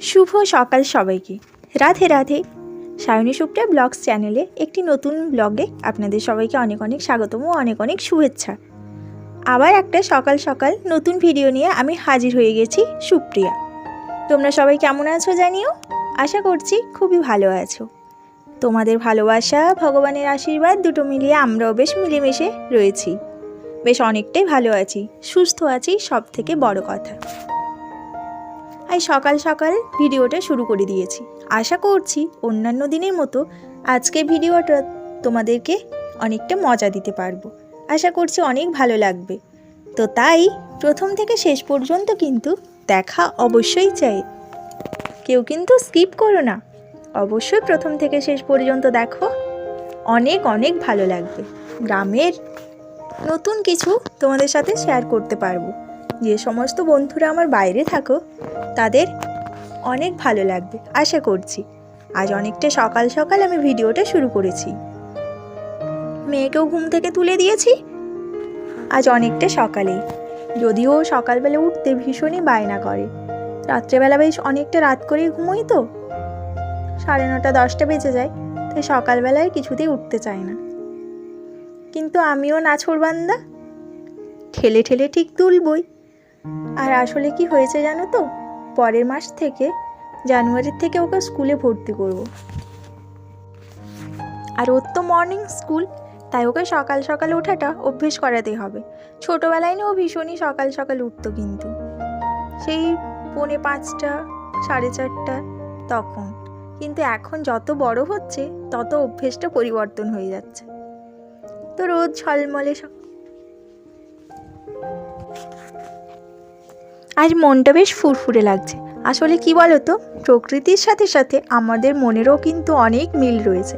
শুভ সকাল সবাইকে। রাধে রাধে। সায়নী সুপ্রিয়া ব্লগস চ্যানেলে একটি নতুন ব্লগে আপনাদের সবাইকে অনেক অনেক স্বাগতম ও অনেক অনেক শুভেচ্ছা। আবার একটা সকাল সকাল নতুন ভিডিও নিয়ে আমি হাজির হয়ে গেছি সুপ্রিয়া। তোমরা সবাই কেমন আছো জানিও? আশা করছি খুবই ভালো আছো। তোমাদের ভালোবাসা, ভগবানের আশীর্বাদ দুটো মিলিয়ে আমরাও বেশ মিলেমিশে রয়েছি। বেশ অনেকটাই ভালো আছি, সুস্থ আছি সব থেকে বড় কথা। আজ সকাল সকাল ভিডিওটা শুরু করে দিয়েছি। আশা করছি অন্যান্য দিনের মতো আজকে ভিডিওটা তোমাদেরকে অনেকটা মজা দিতে পারব। আশা করছি অনেক ভালো লাগবে। তো তাই প্রথম থেকে শেষ পর্যন্ত কিন্তু দেখা অবশ্যই চাই। কেউ কিন্তু স্কিপ করো না। অবশ্যই প্রথম থেকে শেষ পর্যন্ত দেখো। অনেক অনেক ভালো লাগবে। গ্রামের নতুন কিছু তোমাদের সাথে শেয়ার করতে পারব। যে সমস্ত বন্ধুরা আমার বাইরে থাকো, তাদের অনেক ভালো লাগবে, আশা করছি। আজ অনেকটা সকাল সকাল আমি ভিডিওটা শুরু করেছি। মেয়েকেও ঘুম থেকে তুলে দিয়েছি। আজ অনেকটা সকালেই যদিও সকালবেলা উঠতে ভীষণই বায়না করে। রাত্রেবেলা বেশ অনেকটা রাত করেই ঘুমোই তো। সাড়ে নটা, দশটা বেজে যায়, তাই সকালবেলায় কিছুতেই উঠতে চায় না। কিন্তু আমিও নাছোড় বান্দা ঠেলে ঠেলে ঠিক তুলবই। আর আসলে কি হয়েছে জানো তো? পরের মাস থেকে, জানুয়ারির থেকে ওকে স্কুলে ভর্তি করব। আর ওর তো মর্নিং স্কুল তাই ওকে সকাল সকাল ওঠাটা অভ্যেস করাতে হবে। ছোটোবেলায় না ও ভীষণই সকাল সকাল উঠতো কিন্তু। সেই পৌনে পাঁচটা, সাড়ে চারটা তখন। কিন্তু এখন যত বড় হচ্ছে, তত অভ্যেসটা পরিবর্তন হয়ে যাচ্ছে। তো রোজ ঝলমলে আজ মনটা বেশ ফুরফুরে লাগছে। আসলে কি বলো তো প্রকৃতির সাথে সাথে আমাদের মনেরও কিন্তু অনেক মিল রয়েছে।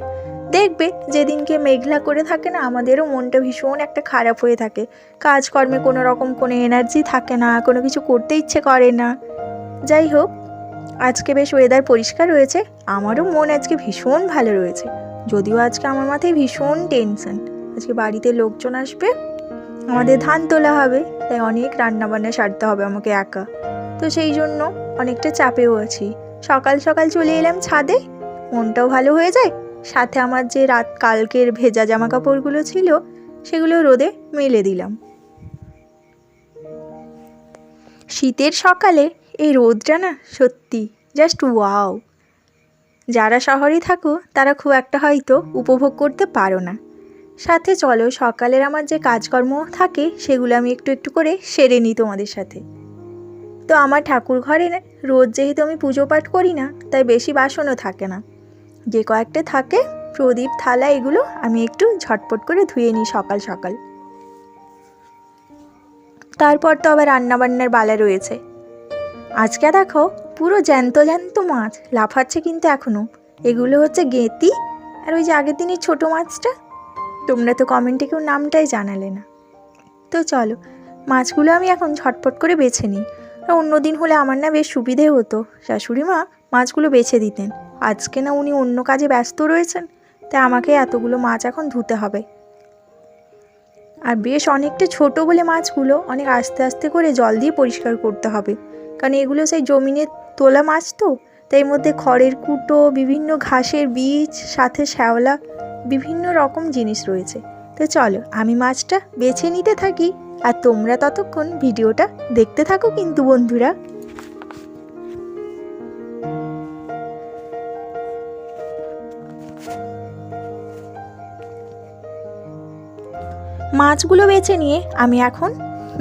দেখবে, যেদিনকে মেঘলা করে থাকে না, আমাদেরও মনটা ভীষণ একটা খারাপ হয়ে থাকে। কাজকর্মে কোনো রকম কোনো এনার্জি থাকে না, কোনো কিছু করতে ইচ্ছে করে না। যাই হোক, আজকে বেশ ওয়েদার পরিষ্কার রয়েছে, আমারও মন আজকে ভীষণ ভালো রয়েছে। যদিও আজকে আমার মাথায় ভীষণ টেনশন আজকে বাড়িতে লোকজন আসবে আমাদের ধান তোলা হবে, তাই অনেক রান্না বান্না সারতে হবে আমাকে একা। তো সেই জন্য অনেকটা চাপেও আছি। সকাল সকাল চলে এলাম ছাদে, মনটাও ভালো হয়ে যায়। সাথে আমার যে রাত কালকের ভেজা জামা কাপড়গুলো ছিল, সেগুলো রোদে মেলে দিলাম। শীতের সকালে এই রোদটা না সত্যি জাস্ট ওয়াও যারা শহরে থাকো, তারা খুব একটা হয়তো উপভোগ করতে পারো না। সাথে চলো, সকালের আমার যে কাজকর্ম থাকে, সেগুলো আমি একটু একটু করে সেরে নিই তোমাদের সাথে। তো আমার ঠাকুর ঘরে রোজ যেহেতু আমি পুজো পাঠ করি না, তাই বেশি বাসনও থাকে না। যে কয়েকটা থাকে, প্রদীপ, থালা, এগুলো আমি একটু ঝটপট করে ধুয়ে নিই সকাল সকাল। তারপর তো আবার রান্নাবান্নার বালা রয়েছে। আজকে দেখো, পুরো জ্যান্ত জ্যান্ত মাছ, লাফাচ্ছে কিন্তু এখনও এগুলো হচ্ছে গেঁতি, আর ওই যে আগের দিনের ছোটো মাছটা তোমরা তো কমেন্টে কেউ নামটাই জানালে না। তো চলো, মাছগুলো আমি এখন ঝটপট করে বেছে নিই। অন্য দিন হলে আমার না বেশ সুবিধে হতো। শাশুড়ি মা মাছগুলো বেছে দিতেন। আজকে না উনি অন্য কাজে ব্যস্ত রয়েছেন, তাই আমাকে এতগুলো মাছ এখন ধুতে হবে। আর বেশ অনেকটা ছোট বলে মাছগুলো অনেক আস্তে আস্তে করে জল দিয়ে পরিষ্কার করতে হবে। কারণ এগুলো সেই জমিনে তোলা মাছ তো, তাই মধ্যে খড়ের কুটো, বিভিন্ন ঘাসের বীজ, সাথে শ্যাওলা বিভিন্ন রকম জিনিস রয়েছে। তো চলো, আমি মাছটা বেছে নিতে থাকি আর তোমরা ততক্ষণ ভিডিওটা দেখতে থাকো কিন্তু বন্ধুরা। মাছগুলো বেছে নিয়ে আমি এখন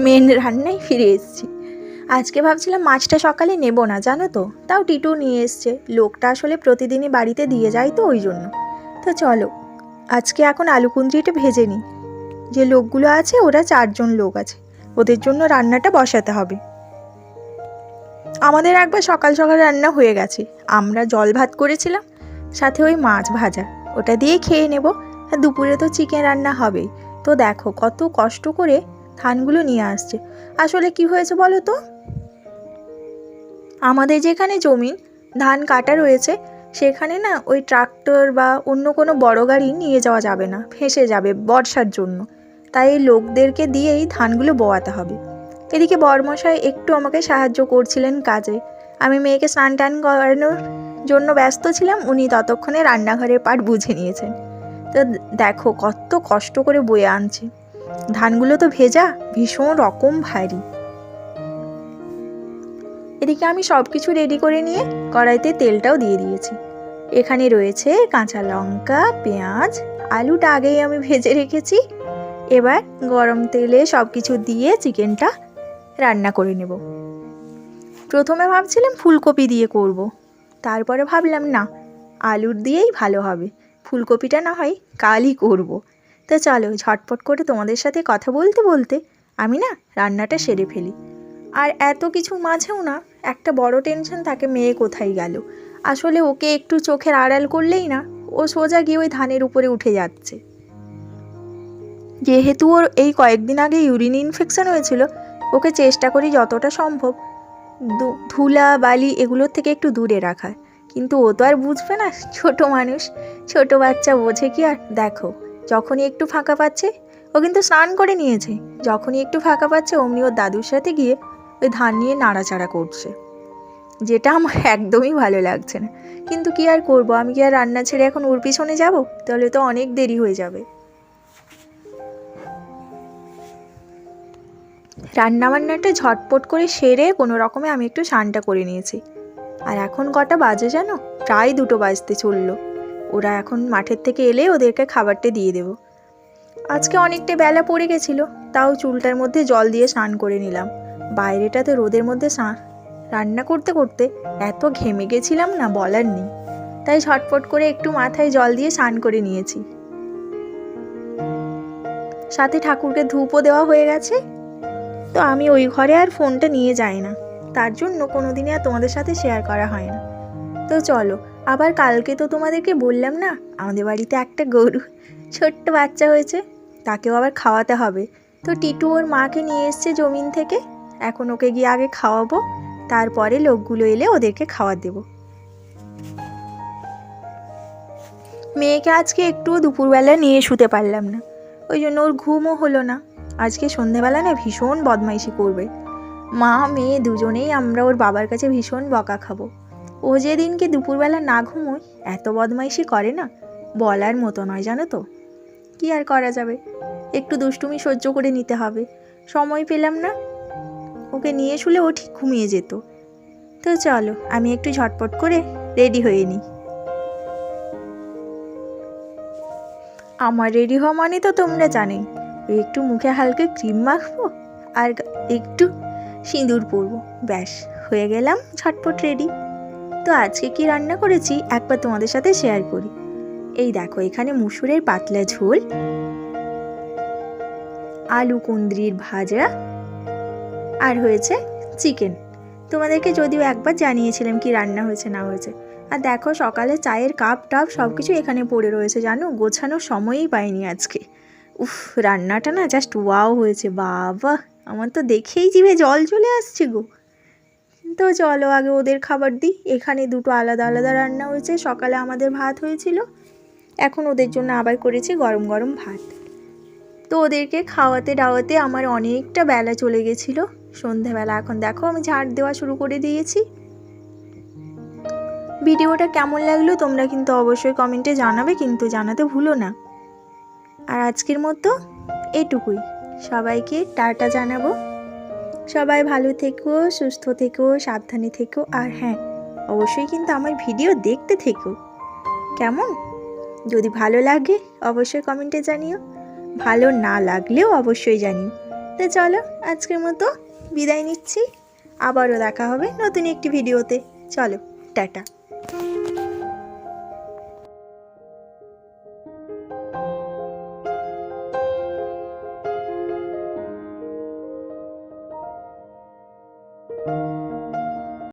মেন রান্নায় ফিরে এসেছি। আজকে ভাবছিলাম মাছটা সকালে নেব না, জানো তো? তাও টিটু নিয়ে এসছে। লোকটা আসলে প্রতিদিনই বাড়িতে দিয়ে যায় তো ওই জন্য। তো চলো আজকে এখন আলু কুঞ্জিটা ভেজে নিই। যে লোকগুলো আছে, ওরা চারজন লোক আছে। ওদের জন্য রান্নাটা বসাতে হবে। আমাদের একবার সকাল সকাল রান্না হয়ে গেছে। আমরা জল ভাত করেছিলাম, সাথে ওই মাছ ভাজা। ওটা দিয়ে খেয়ে নেব। আর দুপুরে তো চিকেন রান্না হবেই। তো দেখো, কত কষ্ট করে ধানগুলো নিয়ে আসছে। আসলে কি হয়েছে বলো তো? আমাদের যেখানে জমি, ধান কাটা রয়েছে সেখানে না ওই ট্রাক্টর বা অন্য কোনো বড় গাড়ি নিয়ে যাওয়া যাবে না, ফেঁসে যাবে বর্ষার জন্য। তাই লোকদেরকে দিয়েই ধানগুলো বোয়াতে হবে। এদিকে বরমশাই একটু আমাকে সাহায্য করছিলেন কাজে। আমি মেয়েকে স্নান টান করানোর জন্য ব্যস্ত ছিলাম, উনি ততক্ষণে রান্নাঘরের পাট বুঝে নিয়েছেন। তো দেখো কত কষ্ট করে বয়ে আনছে। ধানগুলো তো ভেজা, ভীষণ রকম ভারী। এদিকে আমি সব কিছু রেডি করে নিয়ে কড়াইতে তেলটাও দিয়ে দিয়েছি এখানে রয়েছে কাঁচা লঙ্কা, পেঁয়াজ, আলুটা আগেই আমি ভেজে রেখেছি এবার গরম তেলে সব কিছু দিয়ে চিকেনটা রান্না করে নেব প্রথমে ভাবছিলাম ফুলকপি দিয়ে করব। তারপরে ভাবলাম না, আলুর দিয়েই ভালো হবে ফুলকপিটা না হয় কালই করব। তো চলো ঝটপট করে তোমাদের সাথে কথা বলতে বলতে আমি না রান্নাটা সেরে ফেলি আর এত কিছু মাঝেও না, একটা বড় টেনশন থাকে মেয়ে কোথায় গেল? আসলে ওকে একটু চোখের আড়াল করলেই না, ও সোজা গিয়ে ওই ধানের উপরে উঠে যাচ্ছে। যেহেতু ওর এই কয়েকদিন আগে ইউরিন ইনফেকশন হয়েছিল, ওকে চেষ্টা করি যতটা সম্ভব ধুলা, বালি এগুলোর থেকে একটু দূরে রাখার। কিন্তু ও তো আর বুঝবে না, ছোট মানুষ, ছোট বাচ্চা বোঝে কি আর, দেখো, যখনই একটু ফাঁকা পাচ্ছে, ও কিন্তু স্নান করে নিয়েছে, যখনই একটু ফাঁকা পাচ্ছে, অমনি ওর দাদুর সাথে গিয়ে ওই ধান নিয়ে নাড়াচাড়া করছে। যেটা আমার একদমই ভালো লাগছে না। কিন্তু কি আর করব? আমি কি আর রান্না ছেড়ে এখন ওর পিছনে যাব? তাহলে তো অনেক দেরি হয়ে যাবে। রান্না বান্নাটা ঝটপট করে সেরে কোনো রকমে আমি একটু স্নানটা করে নিয়েছি। আর এখন কটা বাজে জানো? প্রায় দুটো বাজতে চলল। ওরা এখন মাঠের থেকে এলে ওদেরকে খাবারটা দিয়ে দেবো। আজকে অনেকটা বেলা পড়ে গেছিল, তাও চুলটার মধ্যে জল দিয়ে স্নান করে নিলাম। বাইরেটাতে রোদের মধ্যে রান্না করতে করতে এত ঘেমে গেছিলাম না বলার নেই। তাই ঝটপট করে একটু মাথায় জল দিয়ে স্নান করে নিয়েছি। সাথে ঠাকুরকে ধূপও দেওয়া হয়ে গেছে। তো আমি ওই ঘরে আর ফোনটা নিয়ে যাই না। তার জন্য কোনো দিনই আর তোমাদের সাথে শেয়ার করা হয় না। তো চলো, আবার কালকে তো তোমাদেরকে বললাম না, আমাদের বাড়িতে একটা গরু ছোট্ট বাচ্চা হয়েছে, তাকেও আবার খাওয়াতে হবে। তো টিটু ওর মাকে নিয়ে এসছে জমিন থেকে। এখন ওকে গিয়ে আগে খাওয়াবো, তারপরে লোকগুলো এলে ওদেরকে খাবার দেবো। মেয়েকে আজকে একটুও দুপুরবেলা নিয়ে শুতে পারলাম না। ওই জন্য ওর ঘুমও হলো না। আজকে সন্ধেবেলা না ভীষণ বদমাইশি করবে। মা, মেয়ে দুজনেই আমরা ওর বাবার কাছে ভীষণ বকা খাব। ও যেদিনকে দুপুরবেলা না ঘুমোয়, এত বদমাইশি করে না? বলার মতো নয়, জানো তো। কি আর করা যাবে? একটু দুষ্টুমি সহ্য করে নিতে হবে। সময় পেলাম না ওকে নিয়ে শুলে ও ঠিক ঘুমিয়ে যেত। তো চলো, আমি একটু ঝটপট করে রেডি হয়ে নিই। আমার রেডি হওয়া মানে তো তোমরা জানেই, একটু মুখে হালকা ক্রিম মাখবো আর একটু সিঁদুর পরবো। ব্যাস, হয়ে গেলাম ঝটপট রেডি। তো আজকে কি রান্না করেছি একবার তোমাদের সাথে শেয়ার করি। এই দেখো, এখানে মুসুরের পাতলা ঝোল, আলু কুন্দ্রির ভাজা আর হয়েছে চিকেন। তোমাদেরকে যদিও একবার জানিয়েছিলাম কি রান্না হয়েছে, না হয়েছে। আর দেখো সকালে চায়ের কাপ টাপ সব কিছু এখানে পড়ে রয়েছে, জানো? গোছানোর সময়ই পাইনি আজকে। উফ, রান্নাটা না জাস্ট ওয়াও হয়েছে, বাবা! আমার তো দেখেই জিভে জল চলে আসছে গো। তো চলো আগে ওদের খাবার দিই। এখানে দুটো আলাদা আলাদা রান্না হয়েছে, সকালে আমাদের ভাত হয়েছিল। এখন ওদের জন্য আবার করেছি গরম গরম ভাত। তো ওদেরকে খাওয়াতে দাওয়াতে আমার অনেকটা বেলা চলে গেছিল। সন্ধেবেলা, এখন দেখো আমি ঝাড় দেওয়া শুরু করে দিয়েছি। ভিডিওটা কেমন লাগল তোমরা কিন্তু অবশ্যই কমেন্টে জানাবে, কিন্তু জানাতে ভুলো না। আর আজকের মতো এটুকুই। সবাইকে টাটা জানাব। সবাই ভালো থেকো, সুস্থ থেকো, সাবধানে থেকো, আর হ্যাঁ অবশ্যই কিন্তু আমার ভিডিও দেখতে থেকো। কেমন? যদি ভালো লাগে, অবশ্যই কমেন্টে জানিও। ভালো না লাগলেও অবশ্যই জানিও। তো চলো, আজকের মতো বিদায় নিচ্ছি। আবারও দেখা হবে নতুন একটি ভিডিওতে। চলো টাটা।